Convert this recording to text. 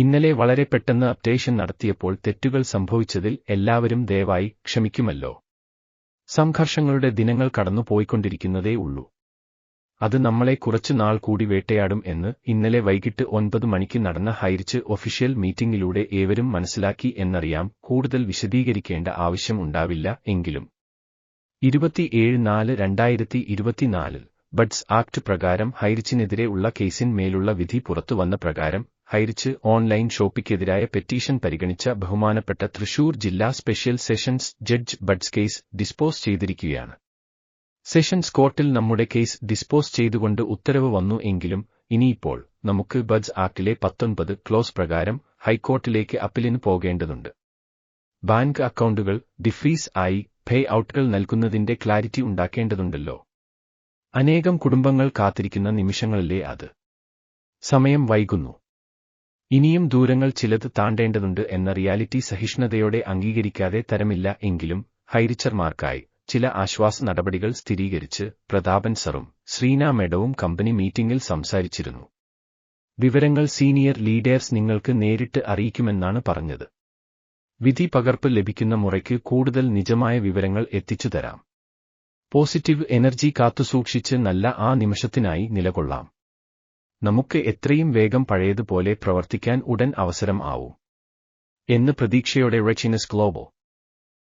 ഇന്നലെ വളരെ പെട്ടെന്ന് അപ്ഡേഷൻ നടത്തിയപ്പോൾ തെറ്റുകൾ സംഭവിച്ചതിൽ എല്ലാവരും ദയവായി ക്ഷമിക്കുമല്ലോ. സംഘർഷങ്ങളുടെ ദിനങ്ങൾ കടന്നു പോയിക്കൊണ്ടിരിക്കുന്നതേ ഉള്ളൂ. അത് നമ്മളെ കുറച്ചു നാൾ കൂടി വേട്ടയാടും എന്ന് ഇന്നലെ വൈകിട്ട് ഒൻപത് മണിക്ക് നടന്ന ഹൈറിച്ച് ഒഫീഷ്യൽ മീറ്റിംഗിലൂടെ ഏവരും മനസ്സിലാക്കി എന്നറിയാം കൂടുതൽ വിശദീകരിക്കേണ്ട ആവശ്യം ഉണ്ടാവില്ല എങ്കിലും. ഇരുപത്തിയേഴ് നാല് രണ്ടായിരത്തി ഇരുപത്തിനാലിൽ ബഡ്സ് ആക്ട് പ്രകാരം ഹൈറിച്ചിനെതിരെ ഉള്ള കേസിന്മേലുള്ള വിധി പുറത്തുവന്ന പ്രകാരം ഹൈറിച്ച് ഓൺലൈൻ ഷോപ്പിക്കെതിരായ പെറ്റീഷൻ പരിഗണിച്ച ബഹുമാനപ്പെട്ട തൃശൂർ ജില്ലാ special sessions judge BUDS case dispose ചെയ്തിരിക്കുകയാണ്. സെഷൻസ് കോർട്ടിൽ നമ്മുടെ കേസ് ഡിസ്പോസ് ചെയ്തുകൊണ്ട് ഉത്തരവ് വന്നു എങ്കിലും ഇനിയിപ്പോൾ നമുക്ക് ബഡ്സ് ആക്ടിലെ പത്തൊൻപത് ക്ലോസ് പ്രകാരം ഹൈക്കോർട്ടിലേക്ക് അപ്പീലിന് പോകേണ്ടതുണ്ട്. ബാങ്ക് അക്കൗണ്ടുകൾ ഡിഫ്രീസ് ആയി പേ ഔട്ടുകൾ നൽകുന്നതിന്റെ ക്ലാരിറ്റി ഉണ്ടാക്കേണ്ടതുണ്ടല്ലോ. അനേകം കുടുംബങ്ങൾ കാത്തിരിക്കുന്ന നിമിഷങ്ങളിലേ അത് സമയം വൈകുന്നു. ഇനിയും ദൂരങ്ങൾ ചിലത് താണ്ടേണ്ടതുണ്ട് എന്ന റിയാലിറ്റി സഹിഷ്ണുതയോടെ അംഗീകരിക്കാതെ തരമില്ല എങ്കിലും ഹൈറിച്ചർമാർക്കായി ചില ആശ്വാസ നടപടികൾ സ്ഥിരീകരിച്ച് പ്രതാപൻ സറും ശ്രീന മേഡവും കമ്പനി മീറ്റിംഗിൽ സംസാരിച്ചിരുന്നു. വിവരങ്ങൾ സീനിയർ ലീഡേഴ്സ് നിങ്ങൾക്ക് നേരിട്ട് അറിയിക്കുമെന്നാണ് പറഞ്ഞത്. വിധി പകർപ്പ് ലഭിക്കുന്ന മുറയ്ക്ക് കൂടുതൽ നിജമായ വിവരങ്ങൾ എത്തിച്ചു തരാം പോസിറ്റീവ് എനർജി കാത്തുസൂക്ഷിച്ച് നല്ല ആ നിമിഷത്തിനായി നിലകൊള്ളാം. നമുക്ക് എത്രയും വേഗം പഴയതുപോലെ പ്രവർത്തിക്കാൻ ഉടൻ അവസരം ആവും. എന്ന് പ്രതീക്ഷയോടെ റെച്ചിനസ് ഗ്ലോബൽ.